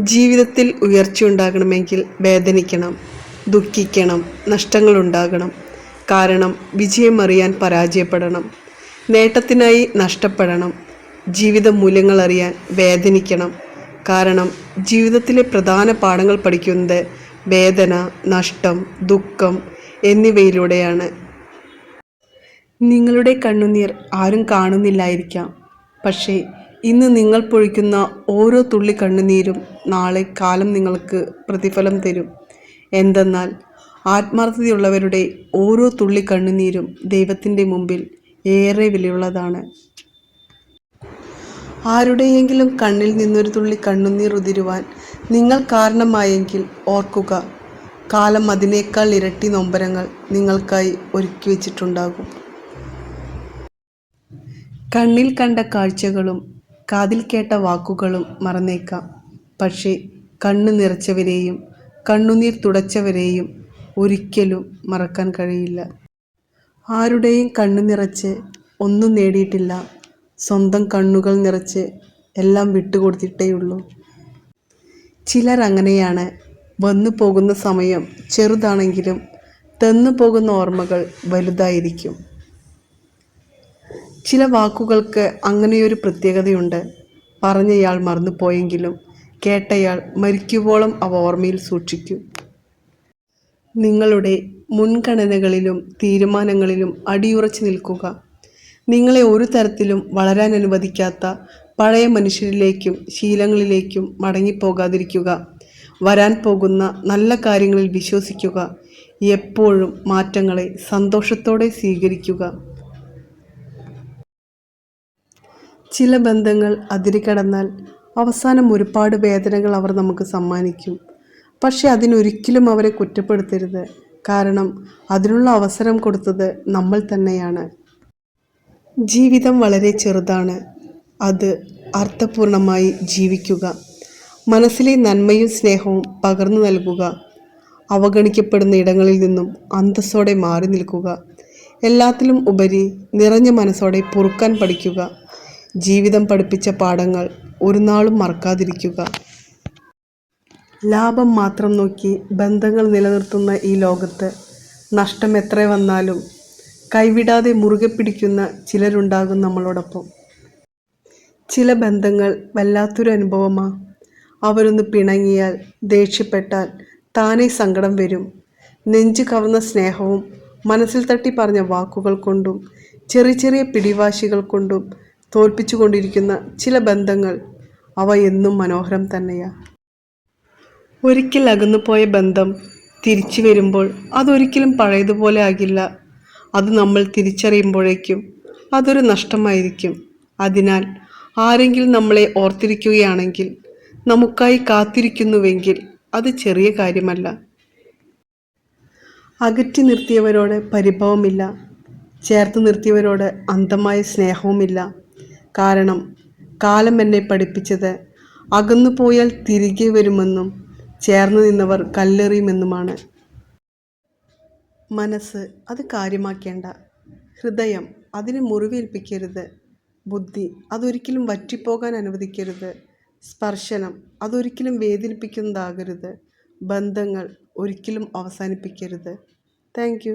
ജീവിതത്തിൽ ഉയർച്ച ഉണ്ടാകണമെങ്കിൽ വേദനിക്കണം ദുഃഖിക്കണം നഷ്ടങ്ങൾ ഉണ്ടാകണം കാരണം വിജയം അറിയാൻ പരാജയപ്പെടണം. നേട്ടത്തിനായി നഷ്ടപ്പെടണം. ജീവിത മൂല്യങ്ങൾ അറിയാൻ വേദനിക്കണം. കാരണം ജീവിതത്തിലെ പ്രധാന പാഠങ്ങൾ പഠിക്കുന്നത് വേദന നഷ്ടം ദുഃഖം എന്നിവയിലൂടെയാണ്. നിങ്ങളുടെ കണ്ണുനീർ ആരും കാണുന്നില്ലായിരിക്കാം. പക്ഷേ ഇന്ന് നിങ്ങൾ പൊഴിക്കുന്ന ഓരോ തുള്ളി കണ്ണുനീരും നാളെ കാലം നിങ്ങൾക്ക് പ്രതിഫലം തരും. എന്തെന്നാൽ ആത്മാർത്ഥതയുള്ളവരുടെ ഓരോ തുള്ളി കണ്ണുനീരും ദൈവത്തിന്റെ മുമ്പിൽ ഏറെ വിലയുള്ളതാണ്. ആരുടെയെങ്കിലും കണ്ണിൽ നിന്നൊരു തുള്ളി കണ്ണുനീർ ഉതിരുവാൻ നിങ്ങൾ കാരണമായെങ്കിൽ ഓർക്കുക കാലം അതിനേക്കാൾ ഇരട്ടി നൊമ്പരങ്ങൾ നിങ്ങൾക്കായി ഒരുക്കി വച്ചിട്ടുണ്ടാകും. കണ്ണിൽ കണ്ട കാഴ്ചകളും കാതിൽ കേട്ട വാക്കുകളും മറന്നേക്കാം. പക്ഷേ കണ്ണ് നിറച്ചവരെയും കണ്ണുനീർ തുടച്ചവരെയും ഒരിക്കലും മറക്കാൻ കഴിയില്ല. ആരുടെയും കണ്ണു നിറച്ച് ഒന്നും നേടിയിട്ടില്ല. സ്വന്തം കണ്ണുകൾ നിറച്ച് എല്ലാം വിട്ടുകൊടുത്തിട്ടേയുള്ളൂ. ചിലർ അങ്ങനെയാണ് വന്നു പോകുന്ന സമയം ചെറുതാണെങ്കിലും തന്നു പോകുന്ന ഓർമ്മകൾ വലുതായിരിക്കും. ചില വാക്കുകൾക്ക് അങ്ങനെയൊരു പ്രത്യേകതയുണ്ട്. പറഞ്ഞയാൾ മറന്നുപോയെങ്കിലും കേട്ടയാൾ മരിക്കുവോളം അവ ഓർമ്മയിൽ സൂക്ഷിക്കും. നിങ്ങളുടെ മുൻഗണനകളിലും തീരുമാനങ്ങളിലും അടിയുറച്ചു നിൽക്കുക. നിങ്ങളെ ഒരു തരത്തിലും വളരാൻ അനുവദിക്കാത്ത പഴയ മനുഷ്യരിലേക്കും ശീലങ്ങളിലേക്കും മടങ്ങിപ്പോകാതിരിക്കുക. വരാൻ പോകുന്ന നല്ല കാര്യങ്ങളിൽ വിശ്വസിക്കുക. എപ്പോഴും മാറ്റങ്ങളെ സന്തോഷത്തോടെ സ്വീകരിക്കുക. ചില ബന്ധങ്ങൾ അതിരുകടന്നാൽ അവസാനം ഒരുപാട് വേദനകൾ അവർ നമുക്ക് സമ്മാനിക്കും. പക്ഷെ അതിനൊരിക്കലും അവരെ കുറ്റപ്പെടുത്തരുത്. കാരണം അതിനുള്ള അവസരം കൊടുത്തത് നമ്മൾ തന്നെയാണ്. ജീവിതം വളരെ ചെറുതാണ്. അത് അർത്ഥപൂർണമായി ജീവിക്കുക. മനസ്സിലെ നന്മയും സ്നേഹവും പകർന്നു നൽകുക. അവഗണിക്കപ്പെടുന്ന ഇടങ്ങളിൽ നിന്നും അന്തസ്സോടെ മാറി നിൽക്കുക. എല്ലാത്തിലും ഉപരി നിറഞ്ഞ മനസ്സോടെ പൊറുക്കാൻ പഠിക്കുക. ജീവിതം പഠിപ്പിച്ച പാഠങ്ങൾ ഒരു നാളും മറക്കാതിരിക്കുക. ലാഭം മാത്രം നോക്കി ബന്ധങ്ങൾ നിലനിർത്തുന്ന ഈ ലോകത്ത് നഷ്ടം എത്ര വന്നാലും കൈവിടാതെ മുറുകെ പിടിക്കുന്ന ചിലരുണ്ടാകും നമ്മളോടൊപ്പം. ചില ബന്ധങ്ങൾ വല്ലാത്തൊരു അനുഭവമാ. അവരൊന്ന് പിണങ്ങിയാൽ ദേഷ്യപ്പെട്ടാൽ താനേ സങ്കടം വരും. നെഞ്ചു കവർന്ന സ്നേഹവും മനസ്സിൽ തട്ടി പറഞ്ഞ വാക്കുകൾ കൊണ്ടും ചെറിയ ചെറിയ പിടിവാശികൾ കൊണ്ടും തോൽപ്പിച്ചുകൊണ്ടിരിക്കുന്ന ചില ബന്ധങ്ങൾ അവ എന്നും മനോഹരം തന്നെയാ. ഒരിക്കൽ അകന്നുപോയ ബന്ധം തിരിച്ചു വരുമ്പോൾ അതൊരിക്കലും പഴയതുപോലെ ആകില്ല. അത് നമ്മൾ തിരിച്ചറിയുമ്പോഴേക്കും അതൊരു നഷ്ടമായിരിക്കും. അതിനാൽ ആരെങ്കിലും നമ്മളെ ഓർത്തിരിക്കുകയാണെങ്കിൽ നമുക്കായി കാത്തിരിക്കുന്നുവെങ്കിൽ അത് ചെറിയ കാര്യമല്ല. അകറ്റി നിർത്തിയവരോട് പരിഭവമില്ല. ചേർത്ത് നിർത്തിയവരോട് അന്ധമായ സ്നേഹവുമില്ല. കാരണം കാലം എന്നെ പഠിപ്പിച്ചത് അകന്നു പോയാൽ തിരികെ വരുമെന്നും ചേർന്ന് നിന്നവർ കല്ലെറിയുമെന്നുമാണ്. മനസ്സ് അത് കാര്യമാക്കേണ്ട. ഹൃദയം അതിനെ മുറിവേൽപ്പിക്കരുത്. ബുദ്ധി അതൊരിക്കലും വറ്റിപ്പോകാൻ അനുവദിക്കരുത്. സ്പർശനം അതൊരിക്കലും വേദനിപ്പിക്കുന്നതാകരുത്. ബന്ധങ്ങൾ ഒരിക്കലും അവസാനിപ്പിക്കരുത്. താങ്ക്